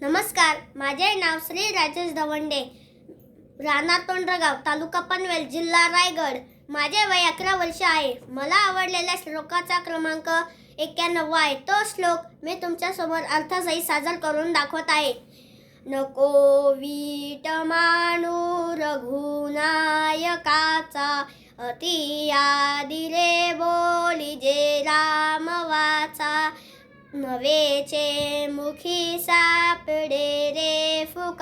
नमस्कार माझे नाव श्री राजेश धवंडे राणा तोंडरगाव तालुका पनवेल जिल्हा रायगड. माझे वय अकरा वर्ष आहे. मला आवडलेल्या श्लोकाचा क्रमांक एक्क्याण्णव आहे. तो श्लोक मी तुमच्यासमोर अर्थसहित सादर करून दाखवत आहे. नको वीट मानू रघुनायकाचा अति आदिले बोली जे राम वाचा. नवेचे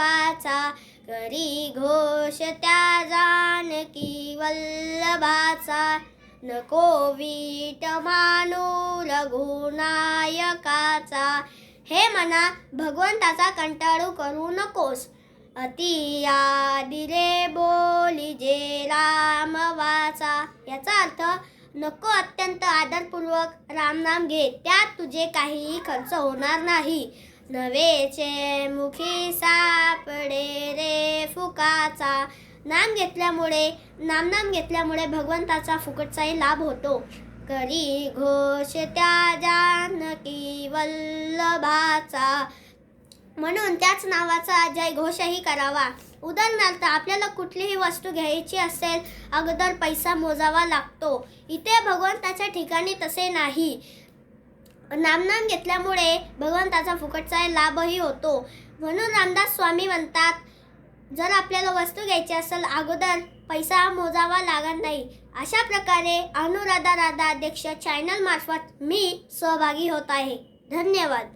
रे करी घोष त्या जानकी वल्लभाचा. नको वीट मानू रघुनायकाचा. हे मना भगवंताचा कंटाळू करू नकोस. अति आदिरे बोली जे राम वाचा याचा अर्थ नको अत्यंत आदरपूर्वक रामनाम घे त्यात तुझे काहीही खर्च होणार नाही. नवेचे मुखी सा फुकाचा नाम घेतल्यामुळे नामनाम घेतल्यामुळे भगवंताचा फुकटचाही लाभ होतो. करी घोष त्या जानकी वल्लभाचा. म्हणून त्याच नावाचा जय घोषही करावा. उदाहरणार्थ आपल्याला कुठलीही वस्तू घ्यायची असेल अगोदर पैसा मोजावा लागतो. इथे भगवंताच्या ठिकाणी तसे नाही. नामनाम घेतल्यामुळे भगवंताचा फुकटचा लाभही होतो. म्हणून रामदास स्वामी म्हणतात जर आपल्याला वस्तू घ्यायची असेल अगोदर पैसा मोजावा लागत नाही. अशा प्रकारे अनुराधा राधा अध्यक्ष चॅनल मार्फत मी सहभागी होत आहे. धन्यवाद.